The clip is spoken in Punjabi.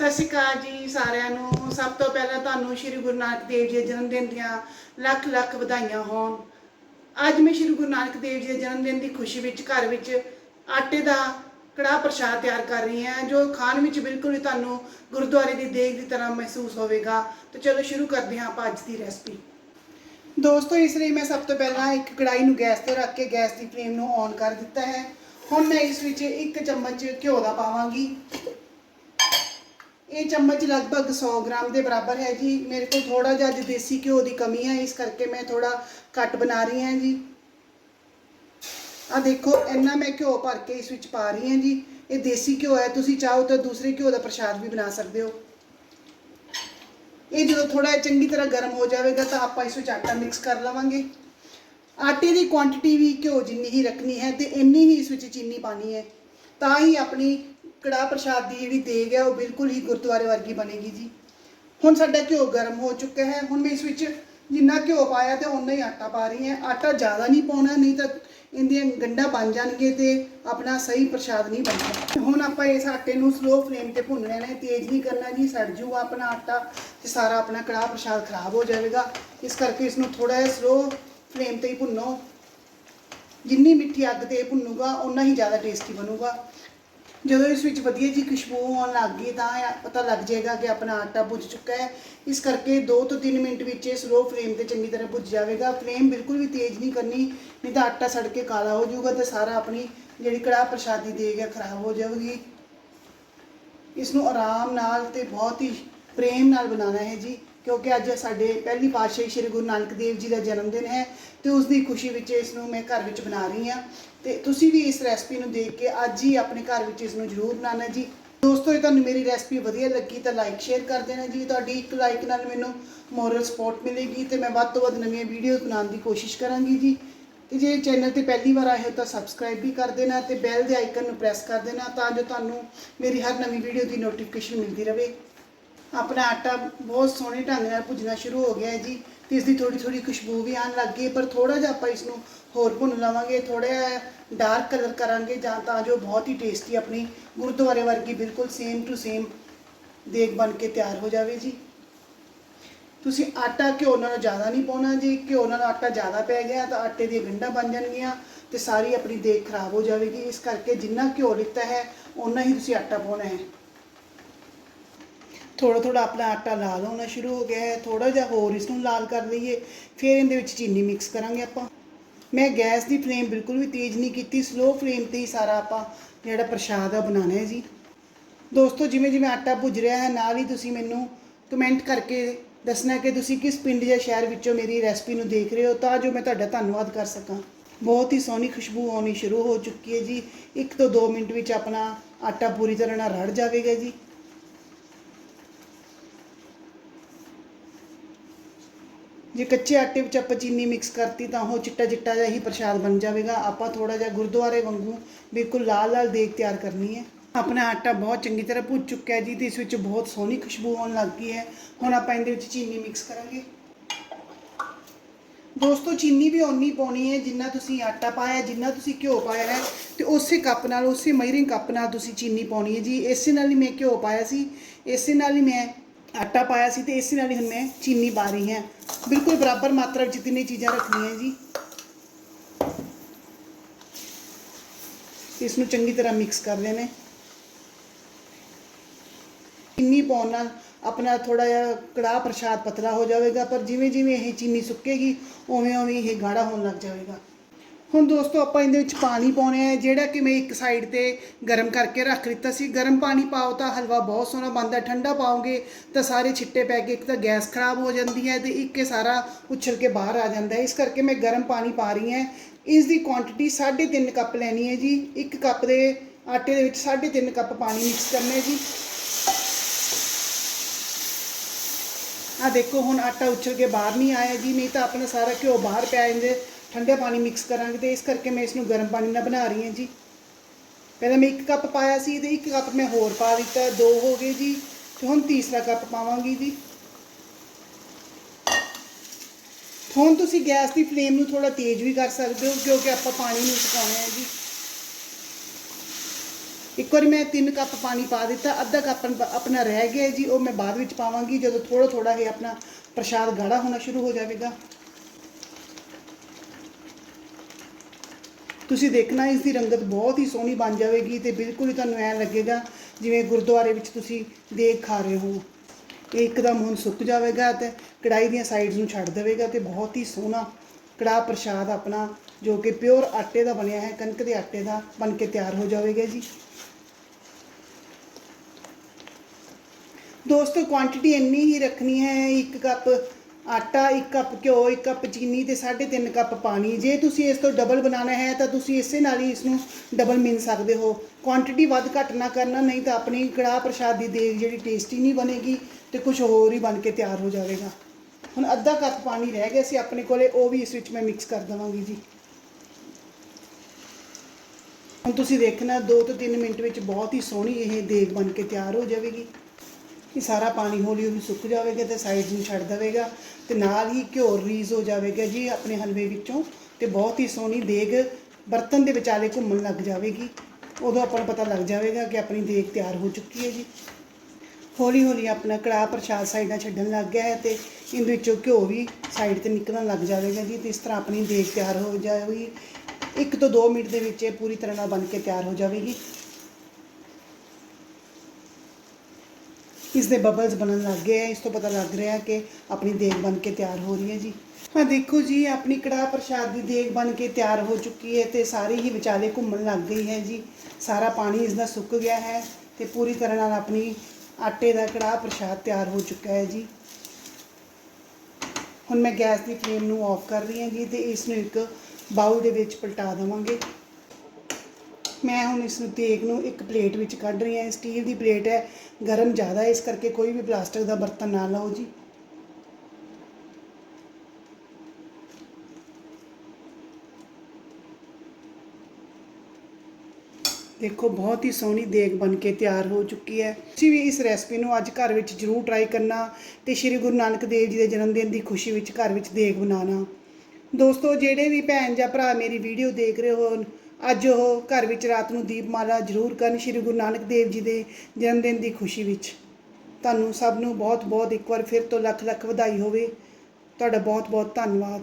ਸਤਿ ਸ਼੍ਰੀ ਅਕਾਲ ਜੀ ਸਾਰਿਆਂ ਨੂੰ। ਸਭ ਤੋਂ ਪਹਿਲਾਂ ਤੁਹਾਨੂੰ ਸ੍ਰੀ ਗੁਰੂ ਨਾਨਕ ਦੇਵ ਜੀ ਦੇ ਜਨਮ ਦਿਨ ਦੀਆਂ ਲੱਖ ਲੱਖ ਵਧਾਈਆਂ ਹੋਣ। ਅੱਜ ਮੈਂ ਸ੍ਰੀ ਗੁਰੂ ਨਾਨਕ ਦੇਵ ਜੀ ਦੇ ਜਨਮ ਦਿਨ ਦੀ ਖੁਸ਼ੀ ਵਿੱਚ ਘਰ ਵਿੱਚ ਆਟੇ ਦਾ ਕੜਾਹ ਪ੍ਰਸ਼ਾਦ ਤਿਆਰ ਕਰ ਰਹੀ ਹਾਂ, ਜੋ ਖਾਣ ਵਿੱਚ ਬਿਲਕੁਲ ਹੀ ਤੁਹਾਨੂੰ ਗੁਰਦੁਆਰੇ ਦੀ ਦੇਗ ਦੀ ਤਰ੍ਹਾਂ ਮਹਿਸੂਸ ਹੋਵੇਗਾ। ਤਾਂ ਚਲੋ ਸ਼ੁਰੂ ਕਰਦੇ ਹਾਂ ਆਪਾਂ ਅੱਜ ਦੀ ਰੈਸਪੀ ਦੋਸਤੋ, ਇਸ ਲਈ ਮੈਂ ਸਭ ਤੋਂ ਪਹਿਲਾਂ ਇੱਕ ਕੜਾਈ ਨੂੰ ਗੈਸ ਤੇ ਰੱਖ ਕੇ ਗੈਸ ਦੀ ਫਲੇਮ ਨੂੰ ਔਨ ਕਰ ਦਿੱਤਾ ਹੈ। ਹੁਣ ਮੈਂ ਇਸ ਵਿੱਚ ਇੱਕ ਚਮਚ ਘਿਓ ਦਾ ਪਾਵਾਂਗੀ। ਇਹ ਚਮਚ ਲਗਭਗ 100 ਗ੍ਰਾਮ ਦੇ ਬਰਾਬਰ ਹੈ ਜੀ। ਮੇਰੇ ਕੋਲ ਥੋੜਾ ਜਿਹਾ ਅੱਜ ਦੇਸੀ ਘਿਓ ਦੀ ਕਮੀ ਹੈ, ਇਸ ਕਰਕੇ ਮੈਂ ਥੋੜਾ ਘੱਟ ਬਣਾ ਰਹੀ ਹਾਂ ਜੀ। ਆ ਦੇਖੋ, ਇੰਨਾ ਮੈਂ ਘਿਓ ਭਰ ਕੇ ਇਸ ਵਿੱਚ ਪਾ ਰਹੀ ਹਾਂ ਜੀ। ਇਹ ਦੇਸੀ ਘਿਓ ਹੈ, ਤੁਸੀਂ ਚਾਹੋ ਤਾਂ ਦੂਸਰੇ ਘਿਓ ਦਾ ਪ੍ਰਸ਼ਾਦ ਵੀ ਬਣਾ ਸਕਦੇ ਹੋ। ਇਹ ਜਦੋਂ ਥੋੜਾ ਚੰਗੀ ਤਰ੍ਹਾਂ ਗਰਮ ਹੋ ਜਾਵੇਗਾ ਤਾਂ ਆਪਾਂ ਇਸ ਵਿੱਚ ਆਟਾ ਮਿਕਸ ਕਰ ਲਵਾਂਗੇ। ਆਟੇ ਦੀ ਕੁਆਂਟੀਟੀ ਵੀ ਘਿਓ ਜਿੰਨੀ ਹੀ ਰੱਖਣੀ ਹੈ ਤੇ ਇੰਨੀ ਹੀ ਇਸ ਵਿੱਚ ਚੀਨੀ ਪਾਣੀ ਹੈ। ਤਾਂ ਹੀ ਆਪਣੀ ਕੜਾਹ ਪ੍ਰਸ਼ਾਦ ਦੀ ਜਿਹੜੀ ਦੇਗ ਹੈ ਉਹ ਬਿਲਕੁਲ ਹੀ ਗੁਰਦੁਆਰੇ ਵਰਗੀ ਬਣੇਗੀ ਜੀ। ਹੁਣ ਸਾਡਾ ਘਿਓ ਗਰਮ ਹੋ ਚੁੱਕਾ ਹੈ। ਹੁਣ ਮੈਂ ਇਸ ਵਿੱਚ ਜਿੰਨਾ ਘਿਓ ਪਾਇਆ ਤੇ ਉਨਾ ਹੀ ਆਟਾ ਪਾ ਰਹੀ ਹਾਂ। ਆਟਾ ਜ਼ਿਆਦਾ ਨਹੀਂ ਪਾਉਣਾ, ਨਹੀਂ ਤਾਂ ਇਹਦੀਆਂ ਗੰਢਾਂ ਬਣ ਜਾਣਗੇ ਤੇ ਆਪਣਾ ਸਹੀ ਪ੍ਰਸ਼ਾਦ ਨਹੀਂ ਬਣਦਾ। ਹੁਣ ਆਪਾਂ ਇਸ ਆਟੇ ਨੂੰ ਸਲੋ ਫਲੇਮ ਤੇ ਭੁੰਨ ਲੈਣਾ ਹੈ। ਤੇਜ਼ ਨਹੀਂ ਕਰਨਾ ਜੀ, ਸੜ ਜੂਗਾ ਆਪਣਾ ਆਟਾ ਤੇ ਸਾਰਾ ਆਪਣਾ ਕੜਾਹ ਪ੍ਰਸ਼ਾਦ ਖਰਾਬ ਹੋ ਜਾਵੇਗਾ। ਇਸ ਕਰਕੇ ਇਸ ਨੂੰ ਥੋੜਾ ਜਿਹਾ ਸਲੋ ਫਲੇਮ ਤੇ ਹੀ ਭੁੰਨੋ। ਜਿੰਨੀ ਮਿੱਠੀ ਅੱਗ ਤੇ ਭੁੰਨੂਗਾ ਉਨਾ ਹੀ ਜ਼ਿਆਦਾ ਟੇਸਟੀ ਬਣੂਗਾ। ਜਦੋਂ ਇਸ ਵਿੱਚ ਵਧੀਆ ਜੀ ਖੁਸ਼ਬੂ ਆਉਣ ਲੱਗ ਗਈ ਤਾਂ ਪਤਾ ਲੱਗ ਜਾਏਗਾ ਕਿ ਆਪਣਾ ਆਟਾ ਭੁੱਜ ਚੁੱਕਾ ਹੈ। ਇਸ ਕਰਕੇ 2 ਤੋਂ 3 ਮਿੰਟ ਵਿੱਚ ਇਹ ਸਲੋ ਫਲੇਮ ਤੇ ਚੰਗੀ ਤਰ੍ਹਾਂ ਭੁੱਜ ਜਾਵੇਗਾ। ਫਲੇਮ ਬਿਲਕੁਲ ਵੀ ਤੇਜ਼ ਨਹੀਂ ਕਰਨੀ, ਨਹੀਂ ਤਾਂ ਆਟਾ ਸੜ ਕੇ ਕਾਲਾ ਹੋ ਜਾਊਗਾ ਤੇ ਸਾਰਾ ਆਪਣੀ ਜਿਹੜੀ ਕੜਾਹ ਪ੍ਰਸ਼ਾਦੀ ਦੇਗ ਹੈ ਖਰਾਬ ਹੋ ਜਾਵੇਗੀ। ਇਸ ਨੂੰ ਆਰਾਮ ਨਾਲ ਤੇ ਬਹੁਤ ਹੀ ਪ੍ਰੇਮ ਨਾਲ ਬਣਾਉਣਾ ਹੈ ਜੀ। ਕਿਉਂਕਿ ਅੱਜ ਸਾਡੇ ਪਹਿਲੀ ਪਾਤਸ਼ਾਹੀ ਸ੍ਰੀ ਗੁਰੂ ਨਾਨਕ ਦੇਵ ਜੀ ਦਾ ਜਨਮ ਦਿਨ ਹੈ ਤੇ ਉਸ ਦੀ ਖੁਸ਼ੀ ਵਿੱਚ ਇਸ ਨੂੰ ਮੈਂ ਘਰ ਵਿੱਚ ਬਣਾ ਰਹੀ ਹਾਂ। ਤੇ ਤੁਸੀਂ ਵੀ ਇਸ ਰੈਸਪੀ ਨੂੰ ਦੇਖ ਕੇ ਅੱਜ ਹੀ ਆਪਣੇ ਘਰ ਵਿੱਚ ਇਸ ਨੂੰ ਜ਼ਰੂਰ ਬਣਾਉਣਾ ਜੀ। ਦੋਸਤੋ, ਇਹ ਤੁਹਾਨੂੰ ਮੇਰੀ ਰੈਸਪੀ ਵਧੀਆ ਲੱਗੀ ਤਾਂ ਲਾਈਕ ਸ਼ੇਅਰ ਕਰ ਦੇਣਾ ਜੀ। ਤੁਹਾਡੀ ਇੱਕ ਲਾਈਕ ਨਾਲ ਮੈਨੂੰ ਮੋਰਲ ਸਪੋਰਟ ਮਿਲੇਗੀ ਤੇ ਮੈਂ ਵੱਧ ਤੋਂ ਵੱਧ ਨਵੀਆਂ ਵੀਡੀਓਜ਼ ਬਣਾਉਣ ਦੀ ਕੋਸ਼ਿਸ਼ ਕਰਾਂਗੀ ਜੀ। ਤੇ ਜੇ ਚੈਨਲ ਤੇ ਪਹਿਲੀ ਵਾਰ ਆਏ ਹੋ ਤਾਂ ਸਬਸਕ੍ਰਾਈਬ ਵੀ ਕਰ ਦੇਣਾ ਤੇ ਬੈਲ ਦੇ ਆਈਕਨ ਨੂੰ ਪ੍ਰੈਸ ਕਰ ਦੇਣਾ ਤਾਂ ਜੋ ਤੁਹਾਨੂੰ ਮੇਰੀ ਹਰ ਨਵੀਂ ਵੀਡੀਓ ਦੀ ਨੋਟੀਫਿਕੇਸ਼ਨ ਮਿਲਦੀ ਰਹੇ। ਆਪਣਾ ਆਟਾ ਬਹੁਤ ਸੋਹਣੇ ਢੰਗ ਨਾਲ ਭੁੱਜਣਾ ਸ਼ੁਰੂ ਹੋ ਗਿਆ ਹੈ ਜੀ ਤੇ ਇਸ ਦੀ ਥੋੜੀ ਥੋੜੀ ਖੁਸ਼ਬੂ ਵੀ ਆਉਣ ਲੱਗ ਗਈ ਪਰ ਥੋੜਾ ਜਿਹਾ ਆਪਾਂ ਇਸ ਨੂੰ ਹੋਰ ਭੁੰਨ ਲਵਾਂਗੇ ਥੋੜਾ ਜਿਹਾ ਡਾਰਕ ਕਲਰ ਕਰਾਂਗੇ ਜਾਂ ਤਾਂ ਜੋ ਬਹੁਤ ਹੀ ਟੇਸਟੀ ਆਪਣੀ ਗੁਰਦੁਆਰੇ ਵਰਗੀ ਬਿਲਕੁਲ ਸੇਮ ਟੂ ਸੇਮ ਦੇਗ ਬਣ ਕੇ ਤਿਆਰ ਹੋ ਜਾਵੇ ਜੀ। ਤੁਸੀਂ ਆਟਾ ਘਿਓ ਨਾਲੋਂ ਜ਼ਿਆਦਾ ਨਹੀਂ ਪਾਉਣਾ ਜੀ, ਘਿਓ ਨਾਲ ਆਟਾ ਜ਼ਿਆਦਾ ਪੈ ਗਿਆ ਤਾਂ ਆਟੇ ਦੀਆਂ ਗੰਢਾਂ ਬਣ ਜਾਣਗੀਆਂ ਤੇ ਸਾਰੀ ਆਪਣੀ ਦੇਗ ਖਰਾਬ ਹੋ ਜਾਵੇਗੀ। ਇਸ ਕਰਕੇ ਜਿੰਨਾ ਘਿਓ ਲਿੱਤਾ ਹੈ ਉਨਾ ਹੀ ਤੁਸੀਂ ਆਟਾ ਪਾਉਣਾ ਹੈ। ਥੋੜਾ ਥੋੜਾ ਆਪਣਾ ਆਟਾ ਲਾਲ ਹੋਣਾ ਸ਼ੁਰੂ ਹੋ ਗਿਆ ਹੈ ਥੋੜਾ ਜਿਹਾ ਹੋਰ ਇਸ ਨੂੰ ਲਾਲ ਕਰ ਲਈਏ, ਫਿਰ ਇਹਦੇ ਵਿੱਚ ਚੀਨੀ ਮਿਕਸ ਕਰਾਂਗੇ ਆਪਾਂ। ਮੈਂ ਗੈਸ ਦੀ ਫਲੇਮ ਬਿਲਕੁਲ ਵੀ ਤੇਜ਼ ਨਹੀਂ ਕੀਤੀ ਸਲੋ ਫਲੇਮ ਤੇ ਹੀ ਸਾਰਾ ਆਪਾਂ ਜਿਹੜਾ ਪ੍ਰਸ਼ਾਦ ਆ ਬਣਾਉਣਾ ਹੈ ਜੀ। ਦੋਸਤੋ, ਜਿਵੇਂ ਜਿਵੇਂ ਆਟਾ ਭੁੱਜ ਰਿਹਾ ਹੈ, ਨਾਲ ਹੀ ਤੁਸੀਂ ਮੈਨੂੰ ਕਮੈਂਟ ਕਰਕੇ ਦੱਸਣਾ ਕਿ ਤੁਸੀਂ ਕਿਸ ਪਿੰਡ ਜਾਂ ਸ਼ਹਿਰ ਵਿੱਚੋਂ ਮੇਰੀ ਰੈਸਪੀ ਨੂੰ ਦੇਖ ਰਹੇ ਹੋ, ਤਾਂ ਜੋ ਮੈਂ ਤੁਹਾਡਾ ਧੰਨਵਾਦ ਕਰ ਸਕਾਂ। ਬਹੁਤ ਹੀ ਸੋਹਣੀ ਖੁਸ਼ਬੂ ਆਉਣੀ ਸ਼ੁਰੂ ਹੋ ਚੁੱਕੀ ਹੈ ਜੀ। 1 ਤੋਂ 2 ਮਿੰਟ ਵਿੱਚ ਆਪਣਾ ਆਟਾ ਪੂਰੀ ਤਰ੍ਹਾਂ ਨਾਲ ਰੜ ਜਾਵੇਗਾ ਜੀ। ਜੇ ਕੱਚੇ ਆਟੇ ਵਿੱਚ ਆਪਾਂ ਚੀਨੀ ਮਿਕਸ ਕਰਤੀ ਤਾਂ ਉਹ ਚਿੱਟਾ ਚਿੱਟਾ ਜਿਹਾ ਹੀ ਪ੍ਰਸ਼ਾਦ ਬਣ ਜਾਵੇਗਾ। ਆਪਾਂ ਥੋੜਾ ਜਿਹਾ ਗੁਰਦੁਆਰੇ ਵਾਂਗੂ ਬਿਲਕੁਲ ਲਾਲ ਲਾਲ ਦੇਗ ਤਿਆਰ ਕਰਨੀ ਹੈ। ਆਪਣਾ ਆਟਾ ਬਹੁਤ ਚੰਗੀ ਤਰ੍ਹਾਂ ਭੁੱਜ ਚੁੱਕਿਆ ਹੈ ਜੀ ਤੇ ਇਸ ਵਿੱਚ ਬਹੁਤ ਸੋਹਣੀ ਖੁਸ਼ਬੂ ਆਉਣ ਲੱਗ ਗਈ ਹੈ। ਹੁਣ ਆਪਾਂ ਇਹਦੇ ਵਿੱਚ ਚੀਨੀ ਮਿਕਸ ਕਰਾਂਗੇ। ਦੋਸਤੋ, ਚੀਨੀ ਵੀ ਓਨੀ ਪਾਉਣੀ ਹੈ ਜਿੰਨਾ ਤੁਸੀਂ ਆਟਾ ਪਾਇਆ, ਜਿੰਨਾ ਤੁਸੀਂ ਘਿਓ ਪਾਇਆ ਹੈ ਤੇ ਉਸੇ ਕੱਪ ਨਾਲ, ਉਸੇ ਮਈਰਿੰਗ ਕੱਪ ਨਾਲ ਤੁਸੀਂ ਚੀਨੀ ਪਾਉਣੀ ਹੈ ਜੀ। ਇਸੇ ਨਾਲ ਹੀ ਮੈਂ ਘਿਓ ਪਾਇਆ ਸੀ, ਇਸੇ ਨਾਲ ਹੀ ਮੈਂ ਆਟਾ ਪਾਇਆ ਸੀ ਤੇ ਇਸੇ ਨਾਲ ਹੀ ਹੁਣ ਮੈਂ ਚੀਨੀ ਪਾ ਰਹੀ ਹਾਂ। ਬਿਲਕੁਲ ਬਰਾਬਰ ਮਾਤਰਾ ਵਿੱਚ ਤਿੰਨੇ ਚੀਜ਼ਾਂ ਰੱਖਣੀਆਂ ਜੀ। ਇਸ ਨੂੰ ਚੰਗੀ ਤਰ੍ਹਾਂ ਮਿਕਸ ਕਰ ਲੈਣਾ। ਚੀਨੀ ਪਾਉਣ ਨਾਲ ਆਪਣਾ ਥੋੜਾ ਜਿਹਾ ਕੜਾਹ ਪ੍ਰਸ਼ਾਦ ਪਤਲਾ ਹੋ ਜਾਵੇਗਾ, ਪਰ ਜਿਵੇਂ ਜਿਵੇਂ ਇਹ ਚੀਨੀ ਸੁੱਕੇਗੀ ਉਵੇਂ ਉਵੇਂ ਇਹ ਗਾੜਾ ਹੋਣ ਲੱਗ ਜਾਵੇਗਾ। ਹੁਣ ਦੋਸਤੋ, ਆਪਾਂ ਇਹਦੇ ਵਿੱਚ ਪਾਣੀ ਪਾਉਣੇ ਹੈ ਜਿਹੜਾ ਕਿ ਮੈਂ ਇੱਕ ਸਾਈਡ ਤੇ ਗਰਮ ਕਰਕੇ ਰੱਖ ਦਿੱਤਾ ਸੀ। ਗਰਮ ਪਾਣੀ ਪਾਓ ਤਾਂ ਹਲਵਾ ਬਹੁਤ ਸੋਹਣਾ ਬਣਦਾ, ਠੰਡਾ ਪਾਓਗੇ ਤਾਂ ਸਾਰੇ ਛਿੱਟੇ ਪੈ ਕੇ ਇੱਕ ਤਾਂ ਗੈਸ ਖਰਾਬ ਹੋ ਜਾਂਦੀ ਹੈ ਤੇ ਇੱਕ ਇਹ ਸਾਰਾ ਉਛਲ ਕੇ ਬਾਹਰ ਆ ਜਾਂਦਾ ਹੈ। ਇਸ ਕਰਕੇ ਮੈਂ ਗਰਮ ਪਾਣੀ ਪਾ ਰਹੀ ਹਾਂ। ਇਸ ਦੀ ਕੁਆਂਟੀਟੀ 3.5 ਕੱਪ ਲੈਣੀ ਹੈ ਜੀ। ਇੱਕ ਕੱਪ ਦੇ ਆਟੇ ਦੇ ਵਿੱਚ 3.5 ਕੱਪ ਪਾਣੀ ਮਿਕਸ ਕਰਨਾ ਹੈ ਜੀ। ਆ ਦੇਖੋ, ਹੁਣ ਆਟਾ ਉਛਲ ਕੇ ਬਾਹਰ ਨਹੀਂ ਆਇਆ ਜੀ। ਨਹੀਂ ਤਾਂ ਆਪਣਾ ਸਾਰਾ ਘਿਓ ਬਾਹਰ ਪਿਆ ਜਾਂਦੇ ਠੰਡੇ ਪਾਣੀ ਮਿਕਸ ਕਰਾਂਗੇ ਤੇ ਇਸ ਕਰਕੇ ਮੈਂ ਇਸ ਨੂੰ ਗਰਮ ਪਾਣੀ ਨਾਲ ਬਣਾ ਰਹੀ ਹਾਂ ਜੀ। ਪਹਿਲਾਂ ਮੈਂ ਇੱਕ ਕੱਪ ਪਾਇਆ ਸੀ ਤੇ ਇੱਕ ਕੱਪ ਮੈਂ ਹੋਰ ਪਾ ਦਿੱਤਾ। ਦੋ ਹੋ ਗਏ ਜੀ। ਤੇ ਹੁਣ ਤੀਸਰਾ ਕੱਪ ਪਾਵਾਂਗੀ ਜੀ। ਹੁਣ ਤੁਸੀਂ ਗੈਸ ਦੀ ਫਲੇਮ ਨੂੰ ਥੋੜਾ ਤੇਜ਼ ਵੀ ਕਰ ਸਕਦੇ ਹੋ ਕਿਉਂਕਿ ਆਪਾਂ ਪਾਣੀ ਨੂੰ ਸੁਕਾਉਣਾ ਹੈ ਜੀ। ਇੱਕ ਵਾਰੀ ਮੈਂ 3 ਕੱਪ ਪਾਣੀ ਪਾ ਦਿੱਤਾ। ਅੱਧਾ ਕੱਪ ਆਪਣਾ ਰਹਿ ਗਿਆ ਜੀ। ਉਹ ਮੈਂ ਬਾਅਦ ਵਿੱਚ ਪਾਵਾਂਗੀ ਜਦੋਂ ਥੋੜਾ ਥੋੜਾ ਇਹ ਆਪਣਾ ਪ੍ਰਸ਼ਾਦ ਗਾੜਾ ਹੋਣਾ ਸ਼ੁਰੂ ਹੋ ਜਾਵੇਗਾ। ਤੁਸੀਂ ਦੇਖਣਾ ਇਸ ਦੀ ਰੰਗਤ ਬਹੁਤ ਹੀ ਸੋਹਣੀ ਬਣ ਜਾਵੇਗੀ ਤੇ ਬਿਲਕੁਲ ਹੀ ਤੁਹਾਨੂੰ ਐਂ ਲੱਗੇਗਾ ਜਿਵੇਂ ਗੁਰਦੁਆਰੇ ਵਿੱਚ ਤੁਸੀਂ ਦੇਖ ਖਾ ਰਹੇ ਹੋ। ਇਹ ਇੱਕਦਮ ਹੁਣ ਸੁੱਕ ਜਾਵੇਗਾ ਤੇ ਕੜਾਈ ਦੀਆਂ ਸਾਈਡਸ ਨੂੰ ਛੱਡ ਦੇਵੇਗਾ ਤੇ ਬਹੁਤ ਹੀ ਸੋਹਣਾ ਕੜਾਹ ਪ੍ਰਸ਼ਾਦ ਆਪਣਾ, ਜੋ ਕਿ ਪਿਓਰ ਆਟੇ ਦਾ ਬਣਿਆ ਹੈ, ਕਣਕ ਦੇ ਆਟੇ ਦਾ ਬਣ ਕੇ ਤਿਆਰ ਹੋ ਜਾਵੇਗਾ ਜੀ। ਦੋਸਤੋ ਕੁਆਂਟੀਟੀ ਇੰਨੀ ਹੀ ਰੱਖਣੀ ਹੈ 1 ਕੱਪ ਆਟਾ 1 ਕੱਪ ਘਿਓ 1 ਕੱਪ ਚੀਨੀ ਤੇ 3.5 ਕੱਪ ਪਾਣੀ। ਜੇ ਤੁਸੀਂ ਇਸ ਤੋਂ ਡਬਲ ਬਣਾਉਣਾ ਹੈ ਤਾਂ ਤੁਸੀਂ ਇਸੇ ਨਾਲ ਹੀ ਇਸ ਨੂੰ ਡਬਲ ਮਿਲ ਸਕਦੇ ਹੋ। ਕੁਆਂਟੀਟੀ ਵੱਧ ਘੱਟ ਨਾ ਕਰਨਾ, ਨਹੀਂ ਤਾਂ ਆਪਣੀ ਕੜਾਹ ਪ੍ਰਸ਼ਾਦ ਦੀ ਦੇਗ ਜਿਹੜੀ ਟੇਸਟੀ ਨਹੀਂ ਬਣੇਗੀ ਤੇ ਕੁਝ ਹੋਰ ਹੀ ਬਣ ਕੇ ਤਿਆਰ ਹੋ ਜਾਵੇਗਾ। ਹੁਣ ਅੱਧਾ ਕੱਪ ਪਾਣੀ ਰਹਿ ਗਿਆ ਸੀ ਆਪਣੇ ਕੋਲੇ, ਉਹ ਵੀ ਇਸ ਵਿੱਚ ਮੈਂ ਮਿਕਸ ਕਰ ਦੇਵਾਂਗੀ ਜੀ। ਹੁਣ ਤੁਸੀਂ ਦੇਖਣਾ 2 ਤੋਂ 3 ਮਿੰਟ ਵਿੱਚ ਬਹੁਤ ਹੀ ਸੋਹਣੀ ਇਹ ਦੇਗ ਬਣ ਕੇ ਤਿਆਰ ਹੋ ਜਾਵੇਗੀ। ਇਹ ਸਾਰਾ ਪਾਣੀ ਹੌਲੀ ਹੌਲੀ ਸੁੱਕ ਜਾਵੇਗਾ ਤੇ ਸਾਈਡ ਨੂੰ ਛੱਡ ਦੇਵੇਗਾ ਤੇ ਨਾਲ ਹੀ ਘਿਓ ਰੀਜ਼ ਹੋ ਜਾਵੇਗਾ ਜੀ ਆਪਣੇ ਹਲਵੇ ਵਿੱਚੋਂ ਤੇ ਬਹੁਤ ਹੀ ਸੋਹਣੀ ਦੇਗ ਬਰਤਨ ਦੇ ਵਿਚਾਲੇ ਘੁੰਮਣ ਲੱਗ ਜਾਵੇਗੀ। ਉਦੋਂ ਆਪਾਂ ਨੂੰ ਪਤਾ ਲੱਗ ਜਾਵੇਗਾ ਕਿ ਆਪਣੀ ਦੇਗ ਤਿਆਰ ਹੋ ਚੁੱਕੀ ਹੈ ਜੀ। ਹੌਲੀ ਹੌਲੀ ਆਪਣਾ ਕੜਾਹ ਪ੍ਰਸ਼ਾਦ ਸਾਈਡਾਂ ਛੱਡਣ ਲੱਗ ਗਿਆ ਹੈ ਤੇ ਇਹਦੇ ਵਿੱਚੋਂ ਘਿਓ ਵੀ ਸਾਈਡ ਤੇ ਨਿਕਲਣ ਲੱਗ ਜਾਵੇਗਾ ਜੀ ਤੇ ਇਸ ਤਰ੍ਹਾਂ ਆਪਣੀ ਦੇਗ ਤਿਆਰ ਹੋ ਜਾਵੇਗੀ। ਇੱਕ ਤੋਂ 2 ਮਿੰਟ ਦੇ ਵਿੱਚ ਇਹ ਪੂਰੀ ਤਰ੍ਹਾਂ ਨਾਲ ਬਣ ਕੇ ਤਿਆਰ ਹੋ ਜਾਵੇਗੀ। ਇਸ ਦੇ ਬਬਲਸ ਬਣਨ ਲੱਗ ਗਏ ਹੈ ਇਸ ਤੋਂ ਪਤਾ ਲੱਗ ਰਿਹਾ ਕਿ ਆਪਣੀ ਦੇਗ ਬਣ ਕੇ ਤਿਆਰ ਹੋ ਰਹੀ ਹੈ ਜੀ। ਹਾਂ ਦੇਖੋ ਜੀ, ਆਪਣੀ ਕੜਾਹ ਪ੍ਰਸ਼ਾਦ ਦੀ ਦੇਗ ਬਣ ਕੇ ਤਿਆਰ ਹੋ ਚੁੱਕੀ ਹੈ ਤੇ ਸਾਰੀ ਹੀ ਵਿਚਾਲੇ ਘੁੰਮਣ ਲੱਗ ਗਈ ਹੈ ਜੀ। ਸਾਰਾ ਪਾਣੀ ਇਸ ਦਾ ਸੁੱਕ ਗਿਆ ਹੈ ਤੇ ਪੂਰੀ ਤਰ੍ਹਾਂ ਨਾਲ ਆਪਣੀ ਆਟੇ ਦਾ ਕੜਾਹ ਪ੍ਰਸ਼ਾਦ ਤਿਆਰ ਹੋ ਚੁੱਕਾ ਹੈ ਜੀ। ਹੁਣ ਮੈਂ ਗੈਸ ਦੀ ਫਲੇਮ ਨੂੰ ਆਫ ਕਰ ਰਹੀ ਹਾਂ ਜੀ ਤੇ ਇਸ ਨੂੰ ਇੱਕ ਬਾਉਲ ਦੇ ਵਿੱਚ ਪਲਟਾ ਦੇਵਾਂਗੇ। ਮੈਂ ਹੁਣ ਇਸ ਨੂੰ ਦੇਗ ਨੂੰ ਇੱਕ ਪਲੇਟ ਵਿੱਚ ਕੱਢ ਰਹੀ ਹਾਂ। ਸਟੀਲ ਦੀ ਪਲੇਟ ਹੈ। ਗਰਮ ਜ਼ਿਆਦਾ ਇਸ ਕਰਕੇ ਕੋਈ ਵੀ ਪਲਾਸਟਿਕ ਦਾ ਬਰਤਨ ਨਾ ਲਓ ਜੀ। ਦੇਖੋ, ਬਹੁਤ ਹੀ ਸੋਹਣੀ ਦੇਗ ਬਣ ਕੇ ਤਿਆਰ ਹੋ ਚੁੱਕੀ ਹੈ। ਤੁਸੀਂ ਵੀ ਇਸ ਰੈਸਪੀ ਨੂੰ ਅੱਜ ਘਰ ਵਿੱਚ ਜ਼ਰੂਰ ਟਰਾਈ ਕਰਨਾ ਤੇ ਸ੍ਰੀ ਗੁਰੂ ਨਾਨਕ ਦੇਵ ਜੀ ਦੇ ਜਨਮ ਦਿਨ ਦੀ ਖੁਸ਼ੀ ਵਿੱਚ ਘਰ ਵਿੱਚ ਦੇਗ ਬਣਾਉਣਾ। ਦੋਸਤੋ, ਜਿਹੜੇ ਵੀ ਭੈਣ ਜਾਂ ਭਰਾ ਮੇਰੀ ਵੀਡੀਓ ਦੇਖ ਰਹੇ ਹੋ ਅੱਜ ਉਹ ਘਰ ਵਿੱਚ ਰਾਤ ਨੂੰ ਦੀਪਮਾਲਾ ਜ਼ਰੂਰ ਕਰਨ ਸ੍ਰੀ ਗੁਰੂ ਨਾਨਕ ਦੇਵ ਜੀ ਦੇ ਜਨਮ ਦਿਨ ਦੀ ਖੁਸ਼ੀ ਵਿੱਚ। ਤੁਹਾਨੂੰ ਸਭ ਨੂੰ ਬਹੁਤ ਬਹੁਤ ਇੱਕ ਵਾਰ ਫਿਰ ਤੋਂ ਲੱਖ ਲੱਖ ਵਧਾਈ ਹੋਵੇ। ਤੁਹਾਡਾ ਬਹੁਤ ਬਹੁਤ ਧੰਨਵਾਦ।